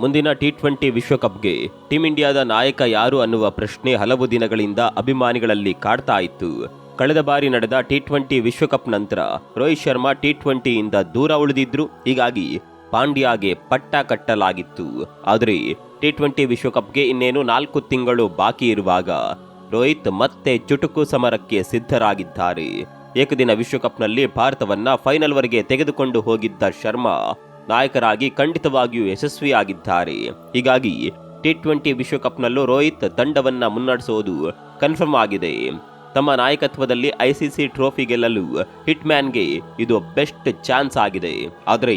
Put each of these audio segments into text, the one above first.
ಮುಂದಿನ T twenty ವಿಶ್ವಕಪ್ಗೆ team ಇಂಡಿಯಾದ ನಾಯಕ ಯಾರು ಅನ್ನುವ ಪ್ರಶ್ನೆ ಹಲವು ದಿನಗಳಿಂದ ಅಭಿಮಾನಿಗಳಲ್ಲಿ ಕಾಡ್ತಾ ಇತ್ತು. ಕಳೆದ ಬಾರಿ ನಡೆದ ಟಿ ಟ್ವೆಂಟಿ ವಿಶ್ವಕಪ್ ನಂತರ ರೋಹಿತ್ ಶರ್ಮಾ ಟಿ ಟ್ವೆಂಟಿಯಿಂದ ದೂರ ಉಳಿದಿದ್ರು. ಹೀಗಾಗಿ ಪಾಂಡ್ಯಾಗೆ ಪಟ್ಟ ಕಟ್ಟಲಾಗಿತ್ತು. ಆದರೆ ಟಿ ಟ್ವೆಂಟಿ ವಿಶ್ವಕಪ್ಗೆ ಇನ್ನೇನು ನಾಲ್ಕು ತಿಂಗಳು ಬಾಕಿ ಇರುವಾಗ ರೋಹಿತ್ ಮತ್ತೆ ಚುಟುಕು ಸಮರಕ್ಕೆ ಸಿದ್ಧರಾಗಿದ್ದಾರೆ. ಏಕದಿನ ವಿಶ್ವಕಪ್ನಲ್ಲಿ ಭಾರತವನ್ನ ಫೈನಲ್ವರೆಗೆ ತೆಗೆದುಕೊಂಡು ಹೋಗಿದ್ದ ಶರ್ಮಾ ನಾಯಕರಾಗಿ ಖಂಡಿತವಾಗಿಯೂ ಯಶಸ್ವಿಯಾಗಿದ್ದಾರೆ. ಹೀಗಾಗಿ ಟಿ ಟ್ವೆಂಟಿ ವಿಶ್ವಕಪ್ನಲ್ಲೂ ರೋಹಿತ್ ತಂಡವನ್ನು ಮುನ್ನಡೆಸುವುದು ಕನ್ಫರ್ಮ್ ಆಗಿದೆ. ತಮ್ಮ ನಾಯಕತ್ವದಲ್ಲಿ ಐಸಿಸಿ ಟ್ರೋಫಿ ಗೆಲ್ಲಲು ಹಿಟ್ಮ್ಯಾನ್ಗೆ ಇದು ಬೆಸ್ಟ್ ಚಾನ್ಸ್ ಆಗಿದೆ. ಆದರೆ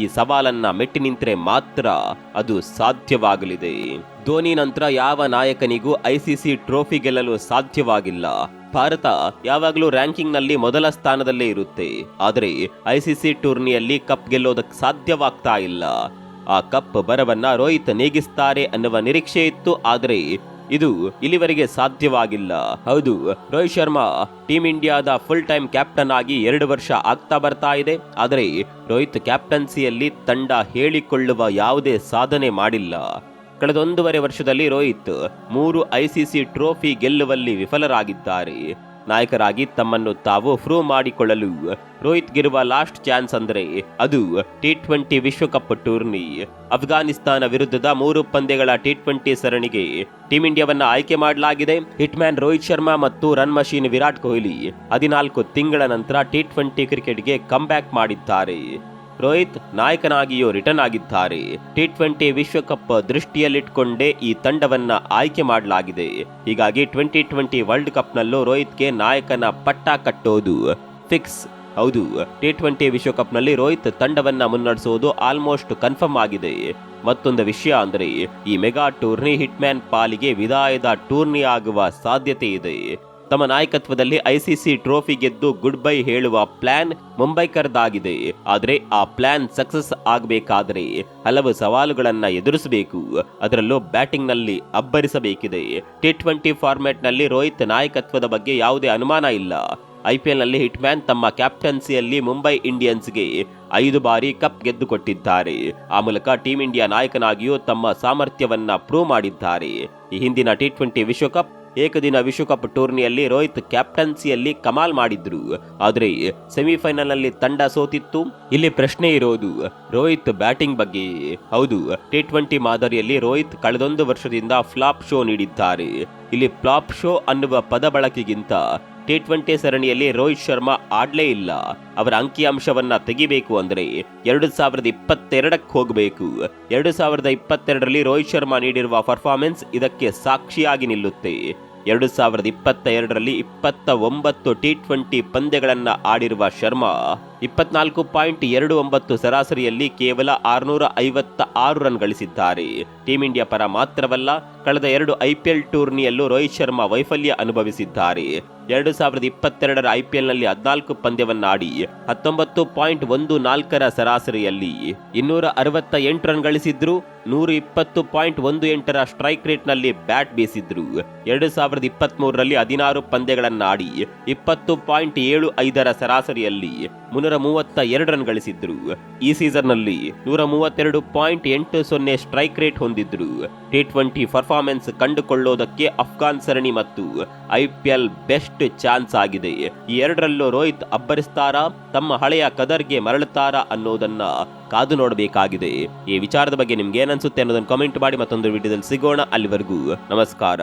ಈ ಸವಾಲನ್ನ ಮೆಟ್ಟಿ ನಿಂತರೆ ಮಾತ್ರ ಅದು ಸಾಧ್ಯವಾಗಲಿದೆ. ಧೋನಿ ನಂತರ ಯಾವ ನಾಯಕನಿಗೂ ಐಸಿಸಿ ಟ್ರೋಫಿ ಗೆಲ್ಲಲು ಸಾಧ್ಯವಾಗಿಲ್ಲ. ಭಾರತ ಯಾವಾಗಲೂ ರ್ಯಾಂಕಿಂಗ್ನಲ್ಲಿ ಮೊದಲ ಸ್ಥಾನದಲ್ಲೇ ಇರುತ್ತೆ. ಆದರೆ ಐಸಿಸಿ ಟೂರ್ನಿಯಲ್ಲಿ ಕಪ್ ಗೆಲ್ಲೋದಕ್ಕೆ ಸಾಧ್ಯವಾಗ್ತಾ ಇಲ್ಲ. ಆ ಕಪ್ ಬರವನ್ನ ರೋಹಿತ್ ನೀಗಿಸ್ತಾರೆ ಅನ್ನುವ ನಿರೀಕ್ಷೆ ಇತ್ತು, ಆದರೆ ಇದು ಇಲ್ಲಿವರೆಗೆ ಸಾಧ್ಯವಾಗಿಲ್ಲ. ಹೌದು, ರೋಹಿತ್ ಶರ್ಮಾ ಟೀಂ ಇಂಡಿಯಾದ ಫುಲ್ ಟೈಮ್ ಕ್ಯಾಪ್ಟನ್ ಆಗಿ ಎರಡು ವರ್ಷ ಆಗ್ತಾ ಬರ್ತಾ ಇದೆ. ಆದರೆ ರೋಹಿತ್ ಕ್ಯಾಪ್ಟನ್ಸಿಯಲ್ಲಿ ತಂಡ ಹೇಳಿಕೊಳ್ಳುವ ಯಾವುದೇ ಸಾಧನೆ ಮಾಡಿಲ್ಲ. ಕಳೆದ ಒಂದೂವರೆ ವರ್ಷದಲ್ಲಿ ರೋಹಿತ್ ಮೂರು ಐಸಿಸಿ ಟ್ರೋಫಿ ಗೆಲ್ಲುವಲ್ಲಿ ವಿಫಲರಾಗಿದ್ದಾರೆ. ನಾಯಕರಾಗಿ ತಮ್ಮನ್ನು ತಾವು ಪ್ರೂವ್ ಮಾಡಿಕೊಳ್ಳಲು ರೋಹಿತ್ಗಿರುವ ಲಾಸ್ಟ್ ಚಾನ್ಸ್ ಅಂದರೆ ಅದು ಟಿ ಟ್ವೆಂಟಿ ವಿಶ್ವಕಪ್ ಟೂರ್ನಿ. ಅಫ್ಘಾನಿಸ್ತಾನ ವಿರುದ್ಧದ ಮೂರು ಪಂದ್ಯಗಳ ಟಿ ಟ್ವೆಂಟಿ ಸರಣಿಗೆ ಟೀಂ ಇಂಡಿಯಾವನ್ನ ಆಯ್ಕೆ ಮಾಡಲಾಗಿದೆ. ಹಿಟ್ಮ್ಯಾನ್ ರೋಹಿತ್ ಶರ್ಮಾ ಮತ್ತು ರನ್ ಮಷೀನ್ ವಿರಾಟ್ ಕೊಹ್ಲಿ ಹದಿನಾಲ್ಕು ತಿಂಗಳ ನಂತರ ಟಿ ಟ್ವೆಂಟಿ ಕ್ರಿಕೆಟ್ಗೆ ಬ್ಯಾಕ್ ಮಾಡಿದ್ದಾರೆ. ರೋಹಿತ್ ನಾಯಕನಾಗಿಯೂ ರಿಟರ್ನ್ ಆಗಿದ್ದಾರೆ. ಟಿ ಟ್ವೆಂಟಿ ವಿಶ್ವಕಪ್ ದೃಷ್ಟಿಯಲ್ಲಿಟ್ಟುಕೊಂಡೇ ಈ ತಂಡವನ್ನ ಆಯ್ಕೆ ಮಾಡಲಾಗಿದೆ. ಹೀಗಾಗಿ ಟ್ವೆಂಟಿ ಟ್ವೆಂಟಿ ವರ್ಲ್ಡ್ ಕಪ್ನಲ್ಲೂ ರೋಹಿತ್ಗೆ ನಾಯಕನ ಪಟ್ಟ ಕಟ್ಟೋದು ಫಿಕ್ಸ್. ಹೌದು, ಟಿ ಟ್ವೆಂಟಿ ವಿಶ್ವಕಪ್ನಲ್ಲಿ ರೋಹಿತ್ ತಂಡವನ್ನ ಮುನ್ನಡೆಸುವುದು ಆಲ್ಮೋಸ್ಟ್ ಕನ್ಫರ್ಮ್ ಆಗಿದೆ. ಮತ್ತೊಂದು ವಿಷಯ ಅಂದರೆ ಈ ಮೆಗಾ ಟೂರ್ನಿ ಹಿಟ್ಮ್ಯಾನ್ ಪಾಲಿಗೆ ವಿದಾಯದ ಟೂರ್ನಿ ಆಗುವ ಸಾಧ್ಯತೆ ಇದೆ. ತಮ್ಮ ನಾಯಕತ್ವದಲ್ಲಿ ಐಸಿಸಿ ಟ್ರೋಫಿ ಗೆದ್ದು ಗುಡ್ ಬೈ ಹೇಳುವ ಪ್ಲಾನ್ ಮುಂಬೈಕರ್ದಾಗಿದೆ. ಆದರೆ ಆ ಪ್ಲಾನ್ ಸಕ್ಸಸ್ ಆಗಬೇಕಾದರೆ ಹಲವು ಸವಾಲುಗಳನ್ನ ಎದುರಿಸಬೇಕು. ಅದರಲ್ಲೂ ಬ್ಯಾಟಿಂಗ್ನಲ್ಲಿ ಅಬ್ಬರಿಸಬೇಕಿದೆ. ಟಿ ಟ್ವೆಂಟಿ ಫಾರ್ಮ್ಯಾಟ್ನಲ್ಲಿ ರೋಹಿತ್ ನಾಯಕತ್ವದ ಬಗ್ಗೆ ಯಾವುದೇ ಅನುಮಾನ ಇಲ್ಲ. ಐಪಿಎಲ್ನಲ್ಲಿ ಹಿಟ್ಮ್ಯಾನ್ ತಮ್ಮ ಕ್ಯಾಪ್ಟನ್ಸಿಯಲ್ಲಿ ಮುಂಬೈ ಇಂಡಿಯನ್ಸ್ಗೆ ಐದು ಬಾರಿ ಕಪ್ ಗೆದ್ದುಕೊಟ್ಟಿದ್ದಾರೆ. ಆ ಮೂಲಕ ಟೀಂ ಇಂಡಿಯಾ ನಾಯಕನಾಗಿಯೂ ತಮ್ಮ ಸಾಮರ್ಥ್ಯವನ್ನ ಪ್ರೂವ್ ಮಾಡಿದ್ದಾರೆ. ಈ ಹಿಂದಿನ ಟಿ ಟ್ವೆಂಟಿ ವಿಶ್ವಕಪ್ ಏಕದಿನ ವಿಶ್ವಕಪ್ ಟೂರ್ನಿಯಲ್ಲಿ ರೋಹಿತ್ ಕ್ಯಾಪ್ಟನ್ಸಿಯಲ್ಲಿ ಕಮಾಲ್ ಮಾಡಿದ್ರು. ಆದರೆ ಸೆಮಿಫೈನಲ್ನಲ್ಲಿ ತಂಡ ಸೋತಿತ್ತು. ಇಲ್ಲಿ ಪ್ರಶ್ನೆ ಇರೋದು, ರೋಹಿತ್ ಬ್ಯಾಟಿಂಗ್ ಬಗ್ಗೆ. ಹೌದು ಟಿ ಟ್ವೆಂಟಿ ಮಾದರಿಯಲ್ಲಿ ರೋಹಿತ್ ಕಳೆದೊಂದು ವರ್ಷದಿಂದ ಫ್ಲಾಪ್ ಶೋ ನೀಡಿದ್ದಾರೆ. ಇಲ್ಲಿ ಫ್ಲಾಪ್ ಶೋ ಅನ್ನುವ ಪದ ಬಳಕೆಗಿಂತ ಟಿ ಟ್ವೆಂಟಿ ಸರಣಿಯಲ್ಲಿ ರೋಹಿತ್ ಶರ್ಮಾ ಆಡ್ಲೇ ಇಲ್ಲ. ಅವರ ಅಂಕಿಅಂಶವನ್ನ ತೆಗಿಬೇಕು ಅಂದ್ರೆ ಎರಡು ಸಾವಿರದ ಇಪ್ಪತ್ತೆರಡಕ್ಕೆ ಹೋಗಬೇಕು. ಎರಡು ಸಾವಿರದ ಇಪ್ಪತ್ತೆರಡರಲ್ಲಿ ರೋಹಿತ್ ಶರ್ಮಾ ನೀಡಿರುವ ಪರ್ಫಾರ್ಮೆನ್ಸ್ ಇದಕ್ಕೆ ಸಾಕ್ಷಿಯಾಗಿ ನಿಲ್ಲುತ್ತೆ. ಎರಡು ಸಾವಿರದ ಇಪ್ಪತ್ತ ಎರಡರಲ್ಲಿ ಇಪ್ಪತ್ತ ಒಂಬತ್ತು ಟಿ ಟ್ವೆಂಟಿ ಪಂದ್ಯಗಳನ್ನು ಆಡಿರುವ ಶರ್ಮಾ ಇಪ್ಪತ್ನಾಲ್ಕು ಪಾಯಿಂಟ್ ಎರಡು ಒಂಬತ್ತು ಸರಾಸರಿಯಲ್ಲಿ ಕೇವಲ ಆರುನೂರ ಐವತ್ತ ಆರು ರನ್ ಗಳಿಸಿದ್ದಾರೆ. ಟೀಂ ಇಂಡಿಯಾ ಪರ ಮಾತ್ರವಲ್ಲ, ಕಳೆದ ಎರಡು ಐಪಿಎಲ್ ಟೂರ್ನಿಯಲ್ಲೂ ರೋಹಿತ್ ಶರ್ಮಾ ವೈಫಲ್ಯ ಅನುಭವಿಸಿದ್ದಾರೆ. ಎರಡು ಸಾವಿರದ ಇಪ್ಪತ್ತೆರಡರ ಐಪಿಎಲ್ನಲ್ಲಿ ಹದಿನಾಲ್ಕು ಪಂದ್ಯವನ್ನಾಡಿ ಹತ್ತೊಂಬತ್ತು ಪಾಯಿಂಟ್ ಒಂದು ನಾಲ್ಕರ ಸರಾಸರಿಯಲ್ಲಿ ಇನ್ನೂರ ಅರವತ್ತ ಎಂಟು ರನ್ ಗಳಿಸಿದ್ರು ನೂರ ಇಪ್ಪತ್ತು ಪಾಯಿಂಟ್ ಒಂದು ಎಂಟರ ಸ್ಟ್ರೈಕ್ ರೇಟ್ನಲ್ಲಿ ಬ್ಯಾಟ್ ಬೀಸಿದ್ರು. ಎರಡು ಸಾವಿರದ ಇಪ್ಪತ್ತ್ ಮೂರರಲ್ಲಿ ಹದಿನಾರು ಪಂದ್ಯಗಳನ್ನಾಡಿ ಇಪ್ಪತ್ತು ಪಾಯಿಂಟ್ ಏಳು ಐದರ ಸರಾಸರಿಯಲ್ಲಿ ಮುನ್ನೂರ ಮೂವತ್ತ ಎರಡು ರನ್ ಗಳಿಸಿದ್ರು. ಈ ಸೀಸನ್ನಲ್ಲಿ ನೂರ ಮೂವತ್ತೆರಡು ಪಾಯಿಂಟ್ ಎಂಟು ಸೊನ್ನೆ ಸ್ಟ್ರೈಕ್ ರೇಟ್ ಹೊಂದಿದ್ರು. ಟಿ ಟ್ವೆಂಟಿ ಪರ್ಫಾರ್ಮೆನ್ಸ್ ಕಂಡುಕೊಳ್ಳೋದಕ್ಕೆ ಅಫ್ಘಾನ್ ಸರಣಿ ಮತ್ತು ಐಪಿಎಲ್ ಬೆಸ್ಟ್ ಚಾನ್ಸ್ ಆಗಿದೆ. ಈ ಎರಡರಲ್ಲೂ ರೋಹಿತ್ ಅಬ್ಬರಿಸ್ತಾರಾ, ತಮ್ಮ ಹಳೆಯ ಕದರ್ಗೆ ಮರಳುತ್ತಾರಾ ಅನ್ನೋದನ್ನ ಕಾದು ನೋಡಬೇಕಾಗಿದೆ. ಈ ವಿಚಾರದ ಬಗ್ಗೆ ನಿಮ್ಗೆ ಏನನ್ಸುತ್ತೆ ಅನ್ನೋದನ್ನು ಕಾಮೆಂಟ್ ಮಾಡಿ ಮತ್ತೊಂದು ವಿಡಿಯೋದಲ್ಲಿ ಸಿಗೋಣ ಅಲ್ಲಿವರೆಗೂ. ನಮಸ್ಕಾರ.